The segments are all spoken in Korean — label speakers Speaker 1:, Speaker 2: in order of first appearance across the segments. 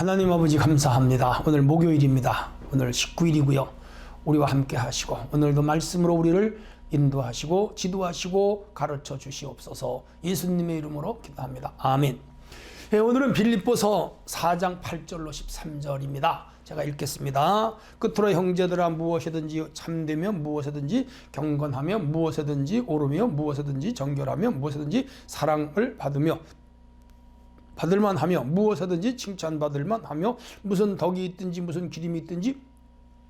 Speaker 1: 하나님 아버지 감사합니다. 오늘 목요일입니다. 오늘 19일이고요. 우리와 함께 하시고 오늘도 말씀으로 우리를 인도하시고 지도하시고 가르쳐 주시옵소서. 예수님의 이름으로 기도합니다. 아멘. 예, 오늘은 빌립보서 4장 8절로 13절입니다. 제가 읽겠습니다. 끝으로 형제들아 무엇이든지 참되며 무엇이든지 경건하며 무엇이든지 오르며 무엇이든지 정결하며 무엇이든지 사랑을 받으며 받을만 하며 무엇이든지 칭찬받을만 하며 무슨 덕이 있든지 무슨 기림이 있든지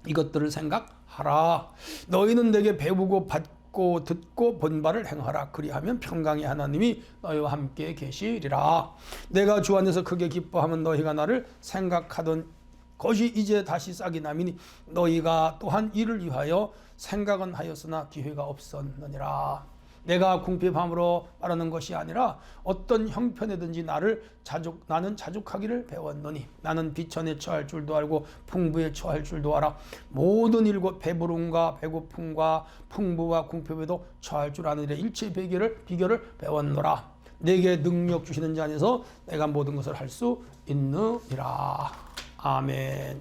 Speaker 1: 이것들을 생각하라. 너희는 내게 배우고 받고 듣고 본 바를 행하라. 그리하면 평강의 하나님이 너희와 함께 계시리라. 내가 주 안에서 크게 기뻐하면 너희가 나를 생각하던 것이 이제 다시 싹이 나미니 너희가 또한 이를 위하여 생각은 하였으나 기회가 없었느니라. 내가 궁핍함으로 말하는 것이 아니라 어떤 형편에든지 나를 자족 나는 자족하기를 배웠노니 나는 비천에 처할 줄도 알고 풍부에 처할 줄도 알아 모든 일과 배부름과 배고픔과 풍부와 궁핍에도 처할 줄 아는 일에 일체 비결을 비결을 배웠노라 내게 능력 주시는 자 안에서 내가 모든 것을 할 수 있느니라 아멘.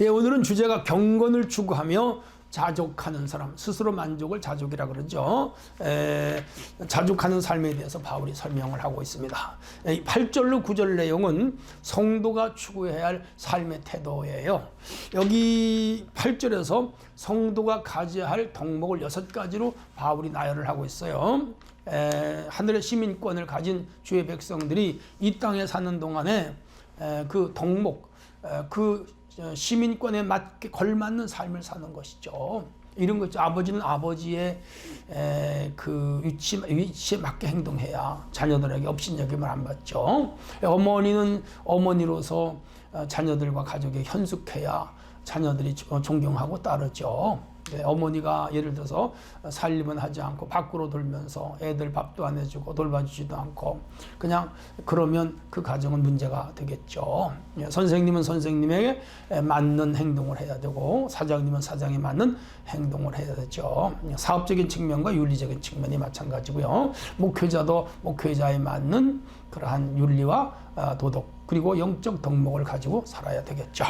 Speaker 1: 예, 오늘은 주제가 경건을 추구하며 자족하는 사람, 스스로 만족을 자족이라 그러죠. 에, 자족하는 삶에 대해서 바울이 설명을 하고 있습니다. 이 8절로 9절 내용은 성도가 추구해야 할 삶의 태도예요. 여기 8절에서 성도가 가져야 할 덕목을 여섯 가지로 바울이 나열을 하고 있어요. 에, 하늘의 시민권을 가진 주의 백성들이 이 땅에 사는 동안에 에, 그 덕목, 에, 그 시민권에 맞게 걸맞는 삶을 사는 것이죠. 이런 거죠. 아버지는 아버지의 에, 그 위치, 위치에 맞게 행동해야 자녀들에게 업신여김을 안 받죠. 어머니는 어머니로서 어, 자녀들과 가족에 현숙해야 자녀들이 존경하고 따르죠. 네, 어머니가 예를 들어서 살림은 하지 않고 밖으로 돌면서 애들 밥도 안 해주고 돌봐주지도 않고 그냥 그러면 그 가정은 문제가 되겠죠. 예, 선생님은 선생님에게 맞는 행동을 해야 되고 사장님은 사장에 맞는 행동을 해야 되죠. 사업적인 측면과 윤리적인 측면이 마찬가지고요. 목회자도 목회자에 맞는 그러한 윤리와 아, 도덕 그리고 영적 덕목을 가지고 살아야 되겠죠.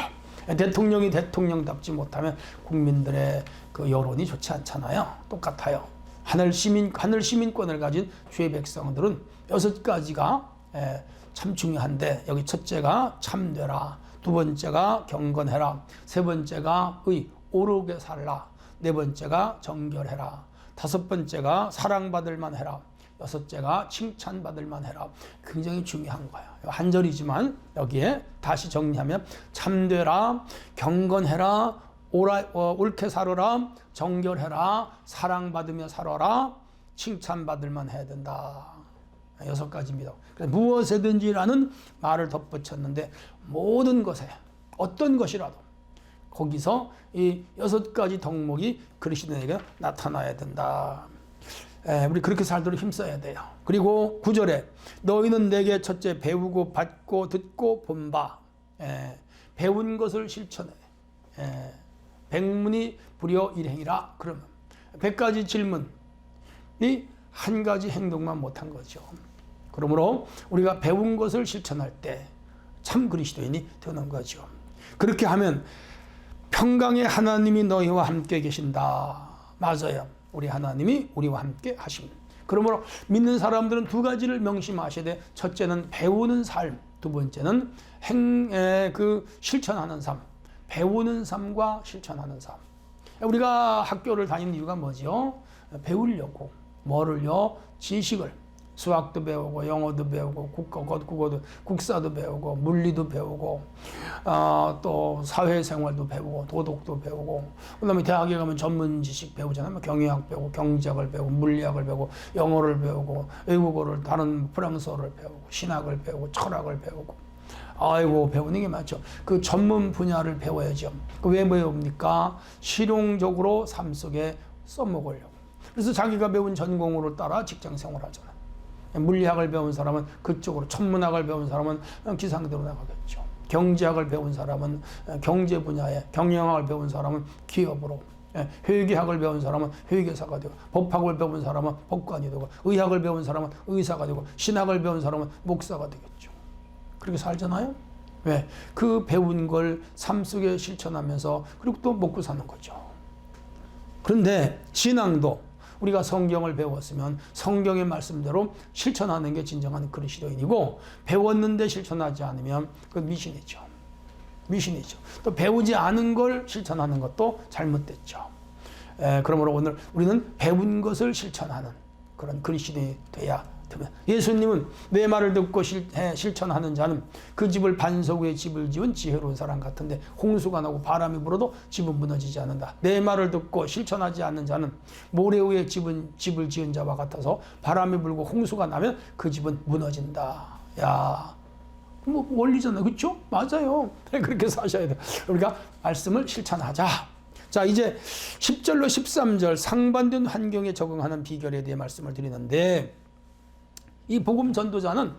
Speaker 1: 대통령이 대통령답지 못하면 국민들의 그 여론이 좋지 않잖아요. 똑같아요. 하늘 시민 하늘 시민권을 가진 주의 백성들은 여섯 가지가 예, 참 중요한데 여기 첫째가 참되라, 두 번째가 경건해라, 세 번째가 의 오르게 살라, 네 번째가 정결해라, 다섯 번째가 사랑받을 만해라. 여섯째가 칭찬받을 만해라. 굉장히 중요한 거예요. 한 절이지만 여기에 다시 정리하면 참되라, 경건해라, 오라, 어, 옳게 살아라, 정결해라, 사랑받으며 살아라, 칭찬받을 만해야 된다. 여섯 가지입니다. 무엇에든지라는 말을 덧붙였는데 모든 것에 어떤 것이라도 거기서 이 여섯 가지 덕목이 그리스도에게 나타나야 된다. 에, 우리 그렇게 살도록 힘써야 돼요. 그리고 구절에 너희는 내게 첫째 배우고 받고 듣고 본바 배운 것을 실천해. 에, 백문이 불여 일행이라 그러면 백 가지 질문이 한 가지 행동만 못한 거죠. 그러므로 우리가 배운 것을 실천할 때 참 그리스도인이 되는 거죠. 그렇게 하면 평강의 하나님이 너희와 함께 계신다. 맞아요. 우리 하나님이 우리와 함께 하십니다. 그러므로 믿는 사람들은 두 가지를 명심하셔야 돼. 첫째는 배우는 삶, 두 번째는 행, 그 실천하는 삶. 배우는 삶과 실천하는 삶. 우리가 학교를 다니는 이유가 뭐죠? 배우려고. 뭐를요? 지식을. 수학도 배우고 영어도 배우고 국어, 국어도 국사도 배우고 물리도 배우고 어, 또 사회생활도 배우고 도덕도 배우고 그다음에 대학에 가면 전문 지식 배우잖아요. 뭐 경영학 배우고 경제학을 배우고 물리학을 배우고 영어를 배우고 외국어를 다른 프랑스어를 배우고 신학을 배우고 철학을 배우고 아이고 배우는 게 많죠. 그 전문 분야를 배워야죠. 그왜 배웁니까? 실용적으로 삶 속에 써먹으려고. 그래서 자기가 배운 전공으로 따라 직장 생활하잖아요. 물리학을 배운 사람은 그쪽으로, 천문학을 배운 사람은 기상대로 나가겠죠. 경제학을 배운 사람은 경제 분야에, 경영학을 배운 사람은 기업으로, 회계학을 배운 사람은 회계사가 되고, 법학을 배운 사람은 법관이 되고, 의학을 배운 사람은 의사가 되고, 신학을 배운 사람은 목사가 되겠죠. 그렇게 살잖아요. 왜? 그 배운 걸 삶 속에 실천하면서 그리고 또 먹고 사는 거죠. 그런데 신앙도 우리가 성경을 배웠으면 성경의 말씀대로 실천하는 게 진정한 그리스도인이고 배웠는데 실천하지 않으면 그건 미신이죠. 미신이죠. 또 배우지 않은 걸 실천하는 것도 잘못됐죠. 에, 그러므로 오늘 우리는 배운 것을 실천하는 그런 그리스도인이 돼야. 예수님은 내 말을 듣고 실, 해, 실천하는 자는 그 집을 반석 위에 집을 지은 지혜로운 사람 같은데 홍수가 나고 바람이 불어도 집은 무너지지 않는다. 내 말을 듣고 실천하지 않는 자는 모래 위에 집은, 집을 지은 자와 같아서 바람이 불고 홍수가 나면 그 집은 무너진다. 야, 뭐 원리잖아요. 그렇죠? 맞아요. 그렇게 사셔야 돼요. 우리가 말씀을 실천하자. 자, 이제 10절로 13절 상반된 환경에 적응하는 비결에 대해 말씀을 드리는데 이 복음 전도자는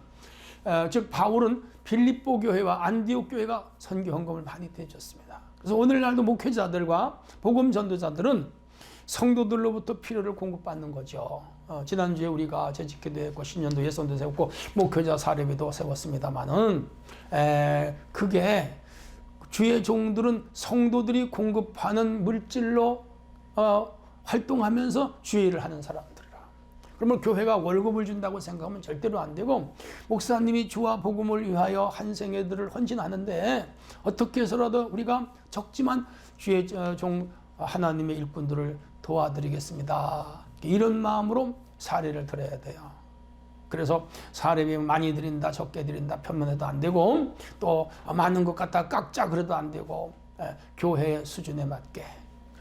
Speaker 1: 어, 즉 바울은 빌립보 교회와 안디옥 교회가 선교 헌금을 많이 대줬습니다. 그래서 오늘날도 목회자들과 복음 전도자들은 성도들로부터 필요를 공급받는 거죠. 어, 지난주에 우리가 재직기도 했고 신년도 예선도 세웠고 목회자 사례비도 세웠습니다만은 에, 그게 주의 종들은 성도들이 공급하는 물질로 어, 활동하면서 주의 일을 하는 사람들이라. 그러면 교회가 월급을 준다고 생각하면 절대로 안 되고 목사님이 주와 복음을 위하여 한 생애들을 헌신하는데 어떻게 해서라도 우리가 적지만 주의 어, 종 하나님의 일꾼들을 도와드리겠습니다. 이런 마음으로 사례를 드려야 돼요. 그래서 사례비 많이 드린다, 적게 드린다, 편면해도 안 되고, 또 많은 것 갖다 깎자 그래도 안 되고, 예, 교회의 수준에 맞게.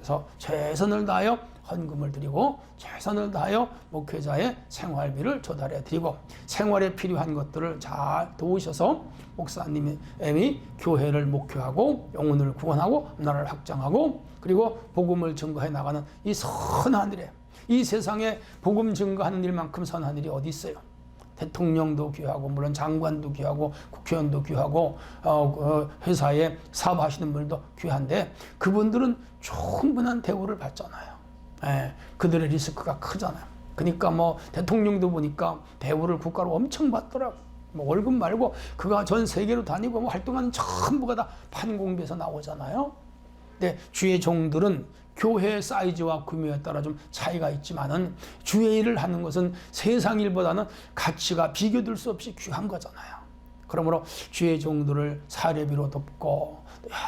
Speaker 1: 그래서 최선을 다하여 헌금을 드리고, 최선을 다하여 목회자의 생활비를 조달해 드리고, 생활에 필요한 것들을 잘 도우셔서 목사님이 교회를 목회하고, 영혼을 구원하고, 나라를 확장하고, 그리고 복음을 증거해 나가는 이 선한 일에, 이 세상에 복음 증거하는 일만큼 선한 일이 어디 있어요? 대통령도 귀하고 물론 장관도 귀하고 국회의원도 귀하고 어, 어, 회사에 사업하시는 분들도 귀한데 그분들은 충분한 대우를 받잖아요. 예, 그들의 리스크가 크잖아요. 그러니까 뭐 대통령도 보니까 대우를 국가로 엄청 받더라고. 뭐 월급 말고 그가 전 세계로 다니고 뭐 활동하는 전부가 다 판공비에서 나오잖아요. 근데 주의 종들은 교회 사이즈와 규모에 따라 좀 차이가 있지만은 주의 일을 하는 것은 세상 일보다는 가치가 비교될 수 없이 귀한 거잖아요. 그러므로 주의 종들을 사례비로 돕고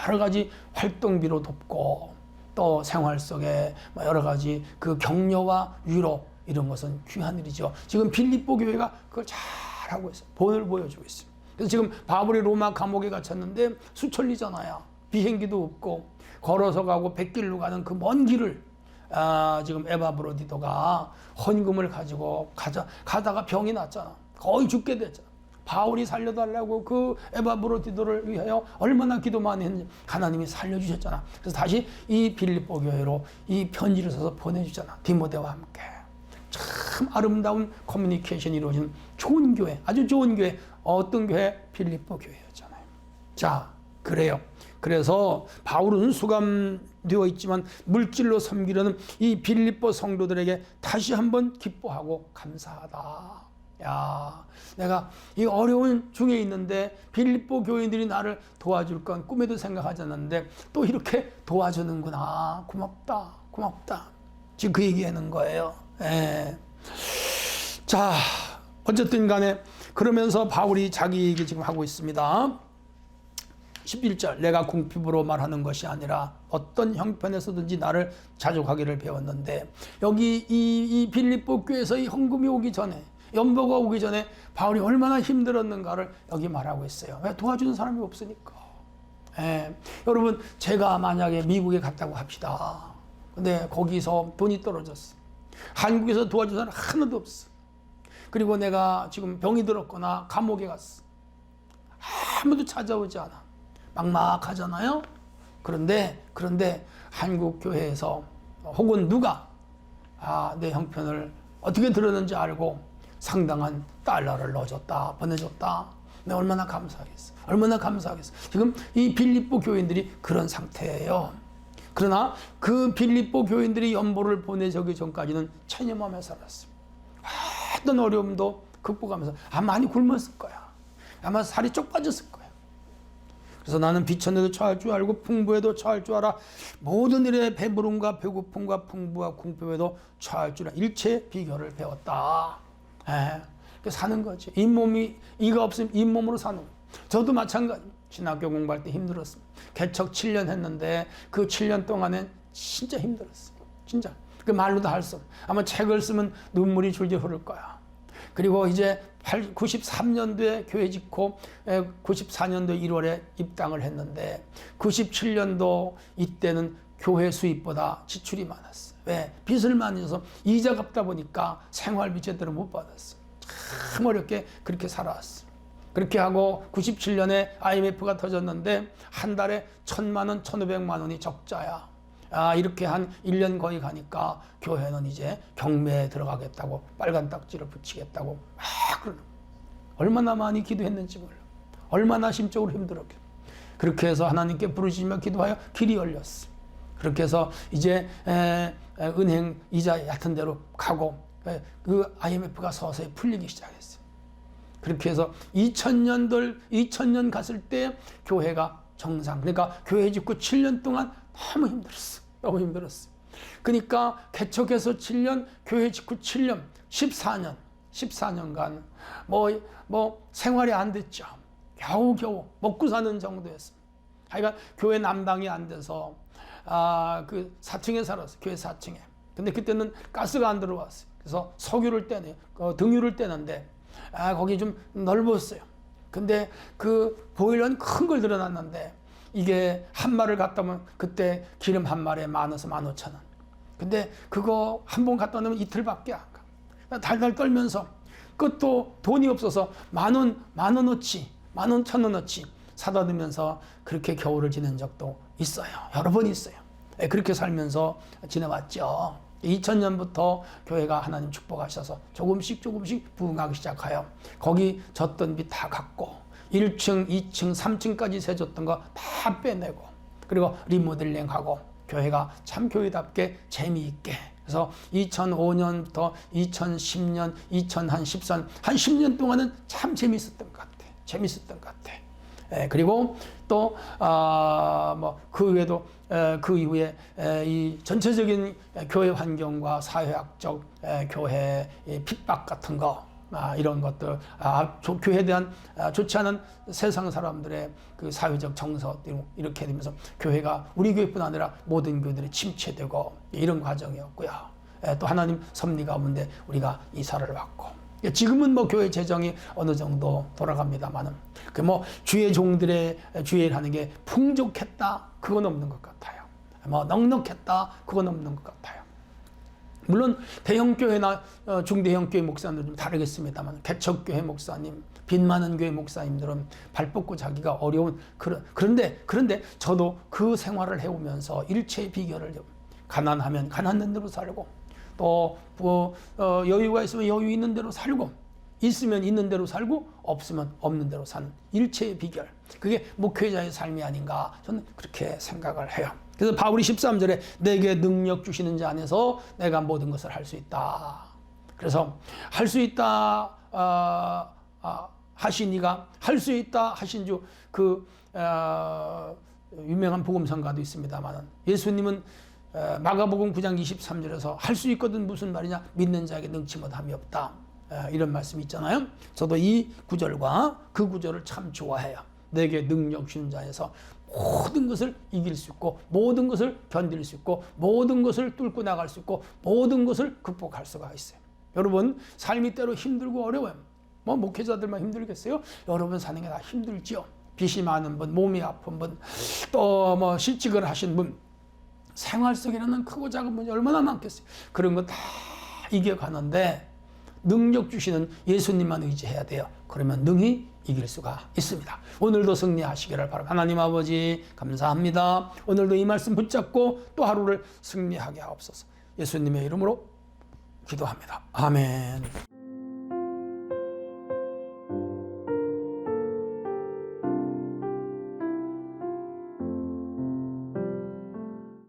Speaker 1: 여러 가지 활동비로 돕고 또 생활 속에 뭐 여러 가지 그 격려와 위로 이런 것은 귀한 일이죠. 지금 빌립보 교회가 그걸 잘 하고 있어요. 본을 보여주고 있습니다. 그래서 지금 바울이 로마 감옥에 갇혔는데 수천리잖아요. 비행기도 없고 걸어서 가고 백길로 가는 그 먼 길을 아, 지금 에바 브로디도가 헌금을 가지고 가자, 가다가 병이 났잖아. 거의 죽게 됐잖아. 바울이 살려달라고 그 에바 브로디도를 위하여 얼마나 기도 많이 했는지 하나님이 살려주셨잖아. 그래서 다시 이 빌립보 교회로 이 편지를 써서 보내주잖아. 디모데와 함께. 참 아름다운 커뮤니케이션이 이루어지는 좋은 교회, 아주 좋은 교회. 어떤 교회? 빌립보 교회였잖아요. 자, 그래요. 그래서 바울은 수감되어 있지만 물질로 섬기려는 이 빌립보 성도들에게 다시 한번 기뻐하고 감사하다. 야, 내가 이 어려운 중에 있는데 빌립보 교인들이 나를 도와줄 건 꿈에도 생각하지 않았는데 또 이렇게 도와주는구나. 고맙다. 고맙다. 지금 그 얘기하는 거예요. 예. 자, 어쨌든 간에 그러면서 바울이 자기 얘기 지금 하고 있습니다. 11절 내가 궁핍으로 말하는 것이 아니라 어떤 형편에서든지 나를 자족하기를 배웠는데 여기 이, 이 빌립보 교회에서 이 헌금이 오기 전에 연보가 오기 전에 바울이 얼마나 힘들었는가를 여기 말하고 있어요. 왜 도와주는 사람이 없으니까. 예. 여러분 제가 만약에 미국에 갔다고 합시다. 근데 거기서 돈이 떨어졌어. 한국에서 도와주는 사람 하나도 없어. 그리고 내가 지금 병이 들었거나 감옥에 갔어. 아무도 찾아오지 않아. 막막하잖아요. 그런데 그런데 한국 교회에서 혹은 누가 아, 내 형편을 어떻게 들었는지 알고 상당한 달러를 넣어줬다, 보내줬다. 내가 얼마나 감사하겠어. 얼마나 감사하겠어. 지금 이 빌립보 교인들이 그런 상태예요. 그러나 그 빌립보 교인들이 연보를 보내주기 전까지는 체념하며 살았습니다. 어떤 어려움도 극복하면서 아 많이 굶었을 거야. 아마 살이 쪽 빠졌을 거야. 그래서 나는 비천에도 처할 줄 알고 풍부에도 처할 줄 알아 모든 일에 배부름과 배고픔과 풍부와 궁핍에도 처할 줄 알아 일체 비결을 배웠다. 예. 그 사는 거지. 잇몸이 이가 없으면 잇몸으로 사는 거. 저도 마찬가지. 신학교 공부할 때 힘들었습니다. 개척 7년 했는데 그 7년 동안엔 진짜 힘들었어요. 진짜. 그 말로도 할 수 없어. 아마 책을 쓰면 눈물이 줄줄 흐를 거야. 그리고 이제 93년도에 교회 짓고 94년도 1월에 입당을 했는데 97년도 이때는 교회 수입보다 지출이 많았어요. 왜? 빚을 많이 져서 이자 갚다 보니까 생활비 제대로 못 받았어요. 참 어렵게 그렇게 살아왔어요. 그렇게 하고 97년에 IMF가 터졌는데 한 달에 천만 원, 천오백만 원이 적자야. 아, 이렇게 한 1년 거의 가니까 교회는 이제 경매에 들어가겠다고 빨간 딱지를 붙이겠다고 막 그러는. 얼마나 많이 기도했는지 몰라. 얼마나 심적으로 힘들었겠 그렇게 해서 하나님께 부르시며 기도하여 길이 열렸어. 그렇게 해서 이제 에, 에, 은행 이자 얕은 대로 가고 에, 그 IMF가 서서히 풀리기 시작했어요. 그렇게 해서 2000년들 2000년 갔을 때 교회가 정상 그러니까 교회 짓고 7년 동안 너무 힘들었어. 너무 힘들었어. 그러니까 개척해서 7년, 교회 짓고 7년, 14년, 14년간 뭐, 뭐 생활이 안 됐죠. 겨우겨우 먹고 사는 정도였습니다. 하여간 교회 남당이 안 돼서 아, 그 4층에 살았어요. 교회 4층에. 근데 그때는 가스가 안 들어왔어요. 그래서 석유를 떼네, 어, 등유를 떼는데 아, 거기 좀 넓었어요. 근데 그 보일러는 큰 걸 들어놨는데 이게 한 마를 갖다 놓으면 그때 기름 한 마리에 만 원에서 만 오천 원. 근데 그거 한번 갖다 놓으면 이틀밖에 안 가. 달달 떨면서 그것도 돈이 없어서 만 원, 만 원어치, 만 원, 천 원어치 사다 두면서 그렇게 겨울을 지낸 적도 있어요. 여러 번 있어요. 예, 그렇게 살면서 지내왔죠. 2000년부터 교회가 하나님 축복하셔서 조금씩 조금씩 부흥하기 시작하여 거기 졌던 빚 다 갚고 1층, 2층, 3층까지 세줬던 거 다 빼내고 그리고 리모델링하고 교회가 참 교회답게 재미있게 그래서 2005년부터 2010년, 2014년 한 10년 동안은 참 재밌었던 것 같아. 재밌었던 것 같아. 에, 그리고 또, 아, 외에도, 에, 그 이후에, 에, 이 전체적인 교회 환경과 사회학적 에, 교회 핍박 같은 거, 아, 이런 것들, 아, 조, 교회에 대한 아, 좋지 않은 세상 사람들의 그 사회적 정서 이렇게 되면서 교회가 우리 교회뿐 아니라 모든 교회들이 침체되고 이런 과정이었고요. 에, 또 하나님 섭리 가운데 우리가 이사를 왔고. 지금은 뭐 교회 재정이 어느 정도 돌아갑니다만은 그 뭐 주의 종들의 주의를 하는 게 풍족했다 그건 없는 것 같아요. 뭐 넉넉했다 그건 없는 것 같아요. 물론 대형 교회나 어, 중대형 교회 목사님들 좀 다르겠습니다만 개척 교회 목사님, 빚 많은 교회 목사님들은 발 뻗고 자기가 어려운 그런 그런데 그런데 저도 그 생활을 해오면서 일체의 비결을 가난하면 가난한 대로 살고 또 뭐, 어, 여유가 있으면 여유 있는 대로 살고 있으면 있는 대로 살고 없으면 없는 대로 사는 일체의 비결. 그게 목회자의 삶이 아닌가 저는 그렇게 생각을 해요. 그래서 바울이 13절에 내게 능력 주시는 자 안에서 내가 모든 것을 할 수 있다. 그래서 할 수 있다 어, 어, 하신 이가 할 수 있다 하신 주그 어, 유명한 복음성가도 있습니다만 예수님은 어, 마가복음 9장 23절에서 할 수 있거든 무슨 말이냐 믿는 자에게 능치 못함이 없다 어, 이런 말씀이 있잖아요. 저도 이 구절과 그 구절을 참 좋아해요. 내게 능력 주는 자에서 모든 것을 이길 수 있고 모든 것을 견딜 수 있고 모든 것을 뚫고 나갈 수 있고 모든 것을 극복할 수가 있어요. 여러분 삶이 때로 힘들고 어려워요. 뭐 목회자들만 힘들겠어요? 여러분 사는 게 다 힘들지요. 빚이 많은 분, 몸이 아픈 분, 또 뭐 실직을 하신 분, 생활 속에는 크고 작은 문제 얼마나 많겠어요. 그런 거 다 이겨가는데 능력 주시는 예수님만 의지해야 돼요. 그러면 능히 이길 수가 있습니다. 오늘도 승리하시기를 바랍니다. 하나님 아버지 감사합니다. 오늘도 이 말씀 붙잡고 또 하루를 승리하게 하옵소서. 예수님의 이름으로 기도합니다. 아멘.